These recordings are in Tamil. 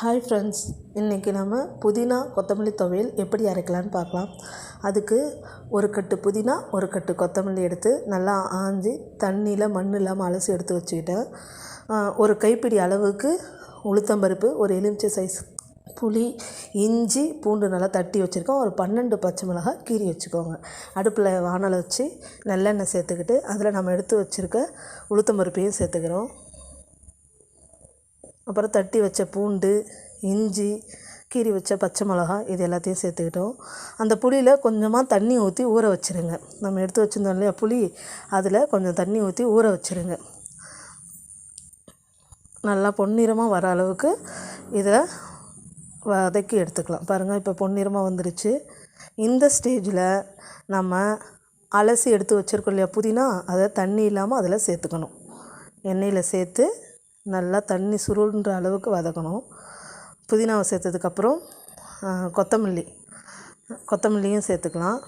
ஹாய் ஃப்ரெண்ட்ஸ் இன்றைக்கி நம்ம புதினா கொத்தமல்லி துவையல் எப்படி அரைக்கலான்னு பார்க்கலாம். அதுக்கு ஒரு கட்டு புதினா ஒரு கட்டு கொத்தமல்லி எடுத்து நல்லா ஆஞ்சி தண்ணியில் மண் இல்லாமல் அலசி எடுத்து வச்சுக்கிட்டேன். ஒரு கைப்பிடி அளவுக்கு உளுத்தம்பருப்பு ஒரு எலுமிச்சை சைஸ் புளி இஞ்சி பூண்டு நல்லா தட்டி வச்சுருக்கோம். ஒரு பன்னெண்டு பச்சை மிளகாய் கீறி வச்சுக்கோங்க. அடுப்பில் வானலை வச்சு நல்லெண்ணெய் சேர்த்துக்கிட்டு அதில் நம்ம எடுத்து வச்சுருக்க உளுத்தம்பருப்பையும் சேர்த்துக்கிறோம். அப்புறம் தட்டி வச்ச பூண்டு இஞ்சி கீறி வச்ச பச்சை மிளகா இது எல்லாத்தையும் சேர்த்துக்கிட்டோம். அந்த புளியில் கொஞ்சமாக தண்ணி ஊற்றி ஊற வச்சுருங்க. நம்ம எடுத்து வச்சுருந்தோம் இல்லையா புளி அதில் கொஞ்சம் தண்ணி ஊற்றி ஊற வச்சுருங்க. நல்லா பொன்னிறமாக வர அளவுக்கு இதை வதக்கி எடுத்துக்கலாம். பாருங்கள் இப்போ பொன்னிறமாக வந்துருச்சு. இந்த ஸ்டேஜில் நம்ம அலசி எடுத்து வச்சுருக்கோம் இல்லையா புதினா அதை தண்ணி இல்லாமல் அதில் சேர்த்துக்கணும். எண்ணெயில் சேர்த்து நல்லா தண்ணி சுருள்ன்ற அளவுக்கு வதக்கணும். புதினாவை சேர்த்ததுக்கப்புறம் கொத்தமல்லி. கொத்தமல்லியும் சேர்த்துக்கலாம்.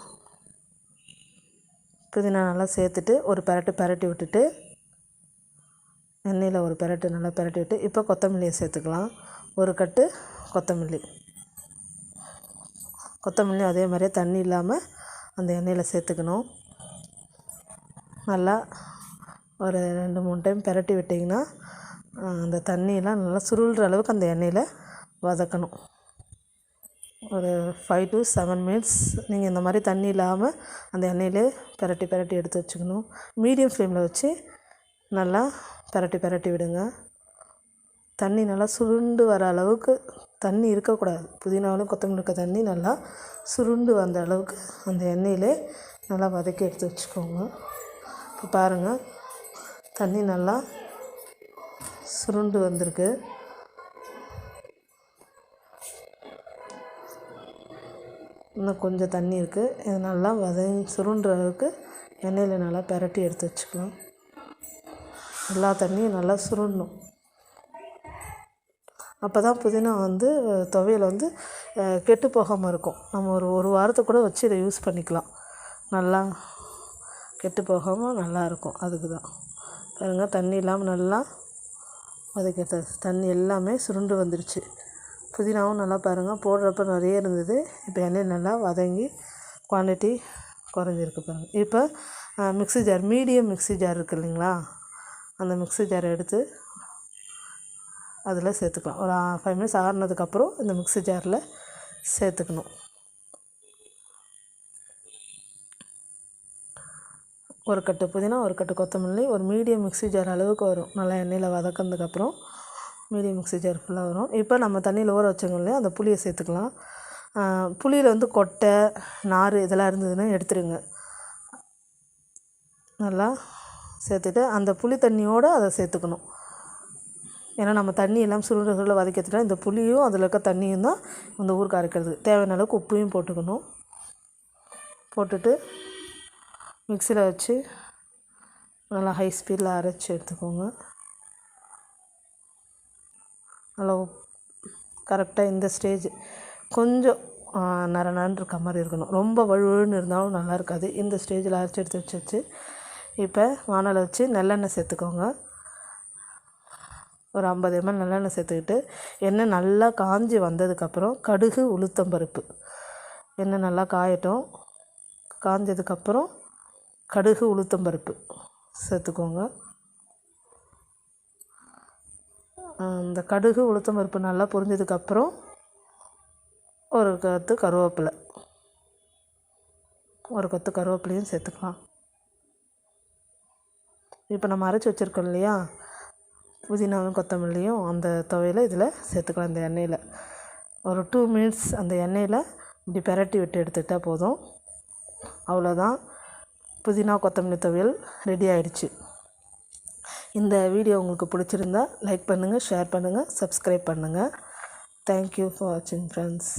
புதினா நல்லா சேர்த்துட்டு ஒரு பெரட்டு பெரட்டி விட்டுட்டு எண்ணெயில் ஒரு பெரட்டு நல்லா பெரட்டி விட்டு இப்போ கொத்தமல்லியை சேர்த்துக்கலாம். ஒரு கட்டு கொத்தமல்லி. கொத்தமல்லி அதே மாதிரியே தண்ணி இல்லாமல் அந்த எண்ணெயில் சேர்த்துக்கணும். நல்லா ஒரு ரெண்டு மூணு டைம் பெரட்டி விட்டிங்கன்னா அந்த தண்ணியெலாம் நல்லா சுருள்கிற அளவுக்கு அந்த எண்ணெயில் வதக்கணும். ஒரு ஃபைவ் டு செவன் மினிட்ஸ் நீங்கள் இந்த மாதிரி தண்ணி இல்லாமல் அந்த எண்ணெயிலே பெரட்டி பெரட்டி எடுத்து வச்சுக்கணும். மீடியம் ஃப்ளேமில் வச்சு நல்லா பெரட்டி பெரட்டி விடுங்க. தண்ணி நல்லா சுருண்டு வர அளவுக்கு தண்ணி இருக்கக்கூடாது. புதினாவிலும் கொத்தமல்லி இருக்க தண்ணி நல்லா சுருண்டு வந்த அளவுக்கு அந்த எண்ணெயிலே நல்லா வதக்கி எடுத்து வச்சுக்கோங்க. இப்போ பாருங்கள் தண்ணி நல்லா சுருண்டு வந்திருக்கு. இன்னும் கொஞ்சம் தண்ணி இருக்குது இது நல்லா வத சுருண்டுற அளவுக்கு எண்ணெயில் நல்லா பெரட்டி எடுத்து வச்சுக்கலாம். எல்லா தண்ணியும் நல்லா சுருண்டணும். அப்போ தான் புதினா வந்து துவையில் வந்து கெட்டு போகாமல் இருக்கும். நம்ம ஒரு ஒரு வாரத்துக்கு கூட வச்சு இதை யூஸ் பண்ணிக்கலாம். நல்லா கெட்டு போகாமல் நல்லாயிருக்கும் அதுக்கு தான் பாருங்கள் தண்ணி இல்லாமல் நல்லா அதுக்கேற்ற தண்ணி எல்லாமே சுருண்டு வந்துருச்சு. புதினாவும் நல்லா பாருங்கள் போடுறப்ப நிறைய இருந்தது. இப்போ எண்ணெய் நல்லா வதங்கி குவான்டிட்டி குறைஞ்சிருக்கு பாருங்கள் இப்போ mixie jar medium mixie jar இருக்குது இல்லைங்களா? அந்த மிக்ஸி ஜார் எடுத்து அதில் சேர்த்துக்கலாம். ஒரு ஃபைவ் மினிட்ஸ் ஆறுனதுக்கப்புறம் இந்த மிக்ஸி ஜாரில் சேர்த்துக்கணும். ஒரு கட்டு புதினா ஒரு கட்டு கொத்தமல்லி ஒரு மீடியம் மிக்ஸி ஜார் அளவுக்கு வரும். நல்லா எண்ணெயில் வதக்கினதுக்கப்புறம் மீடியம் மிக்ஸி ஜார் ஃபுல்லாக வரும். இப்போ நம்ம தண்ணியில் ஊற வச்சோங்க இல்லையா அந்த புளியை சேர்த்துக்கலாம். புளியில் வந்து கொட்டை நார் இதெல்லாம் இருந்ததுன்னா எடுத்துருங்க. நல்லா சேர்த்துட்டு அந்த புளி தண்ணியோடு அதை சேர்த்துக்கணும். ஏன்னா நம்ம தண்ணி எல்லாம் சுருண்டுகளில் வதக்கிட்டுட்டா இந்த புளியும் அதில் இருக்க தண்ணியும் தான் இந்த ஊருக்கு அரைக்கிறது. தேவையான அளவுக்கு உப்பையும் போட்டுக்கணும். போட்டுட்டு மிக்சியில் வச்சு நல்லா ஹை ஸ்பீடில் அரைச்சி எடுத்துக்கோங்க. நல்லா கரெக்டாக இந்த ஸ்டேஜ் கொஞ்சம் நர நரன்னு இருக்க மாதிரி இருக்கணும். ரொம்ப வழுவழுன்னு இருந்தாலும் நல்லா இருக்காது. இந்த ஸ்டேஜில் அரைச்சி எடுத்து வச்சு இப்போ வானலை வச்சு நல்லெண்ணெய் சேர்த்துக்கோங்க. ஒரு ஐம்பது எம்எல் நல்லெண்ணெய் சேர்த்துக்கிட்டு எண்ணெய் நல்லா காஞ்சி வந்ததுக்கப்புறம் கடுகு உளுத்தம்பருப்பு எண்ணெய் நல்லா காயட்டும். காஞ்சதுக்கப்புறம் கடுகு உளுத்தம்பருப்பு சேர்த்துக்கோங்க. இந்த கடுகு உளுத்தம்பருப்பு நல்லா பொரிஞ்சதுக்கப்புறம் ஒரு கத்து கருவேப்பிலை. ஒரு கொத்து கருவேப்பிலையும் சேர்த்துக்கலாம். இப்போ நம்ம அரைச்சி வச்சுருக்கோம் இல்லையா? புதினாவும் கொத்தமல்லியும் அந்த துவையில் இதில் சேர்த்துக்கலாம் இந்த எண்ணெயில். ஒரு டூ மினிட்ஸ் அந்த எண்ணெயில் இப்படி பெரட்டி விட்டு எடுத்துக்கிட்டால் போதும். அவ்வளோதான். புதினா கொத்தமல்லி துவையல் ரெடி ஆயிடுச்சு. இந்த வீடியோ உங்களுக்கு பிடிச்சிருந்தா லைக் பண்ணுங்கள் ஷேர் பண்ணுங்கள் சப்ஸ்கிரைப் பண்ணுங்கள் தேங்க்யூ ஃபார் வாட்சிங் ஃப்ரெண்ட்ஸ்